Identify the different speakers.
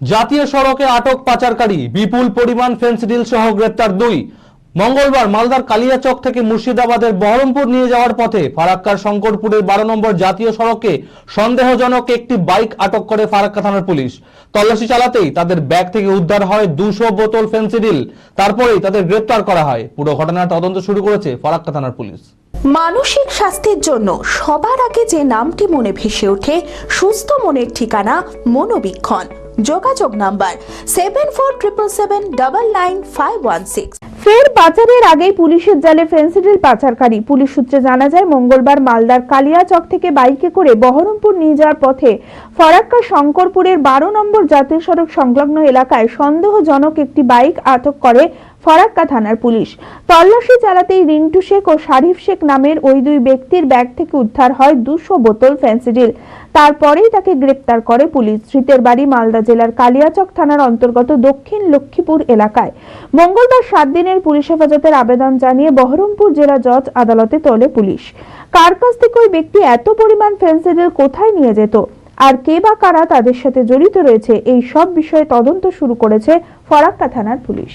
Speaker 1: জাতীয় সড়কে আটক পাচারকারী, বিপুল পরিমাণ ফেন্সিডিল সহ গ্রেপ্তার দুই। মঙ্গলবার মালদার কালিয়াচক থেকে মুর্শিদাবাদের বহরমপুর নিয়ে যাওয়ার পথে ফারাক্কার শঙ্করপুরের বারো নম্বর জাতীয় সড়কে সন্দেহজনক একটি বাইক আটক করে ফারাক্কা থানার পুলিশ। তল্লাশি চালাতেই তাদের ব্যাগ থেকে উদ্ধার হয় দুশো বোতল ফেন্সিডিল তারপরেই তাদের গ্রেপ্তার করা হয়। পুরো ঘটনার তদন্ত শুরু করেছে ফারাক্কা থানার পুলিশ।
Speaker 2: মানসিক স্বাস্থ্যের জন্য সবার আগে যে নামটি মনে ভেসে ওঠে, সুস্থ মনের ঠিকানা মনোবীক্ষণ। যোগাযোগ number seven four triple seven double nine five one six
Speaker 3: ফের পাচারের আগেই পুলিশের জালে ফেন্সিডিল পাচারকারী, পুলিশ সূত্রে জানা যায়, মঙ্গলবার মালদার কালিয়াচক থেকে বাইকে করে বহরমপুর নিয়ে যাওয়ার পথে ফরাক্কা শঙ্করপুরের বারো নম্বর জাতীয় সড়ক সংলগ্ন এলাকায় সন্দেহজনক একটি বাইক আটক করে ফরাক্কা থানার পুলিশ। তল্লাশি চালাতেই রিন্টু শেখ ও শারিফ শেখ নামের ওই দুই ব্যক্তির ব্যাগ থেকে উদ্ধার হয় দুশো বোতল ফ্যান্সিডিল তারপরেই তাকে গ্রেপ্তার করে পুলিশ। ধৃতের বাড়ি মালদা জেলার কালিয়াচক থানার অন্তর্গত দক্ষিণ লক্ষ্মীপুর এলাকায়। মঙ্গলবার সাত দিনের পুলিশ হেফাজতের আবেদন জানিয়ে বহরমপুর জেলা জজ আদালতে তোলে পুলিশ। কার কাছ থেকে ওই ব্যক্তি এত পরিমাণ ফেন্সিডিল কোথায় নিয়ে যেত? আর কে বা কারা তাদের সাথে জড়িত রয়েছে? এই সব বিষয়ে তদন্ত শুরু করেছে ফরাক্কা থানার পুলিশ।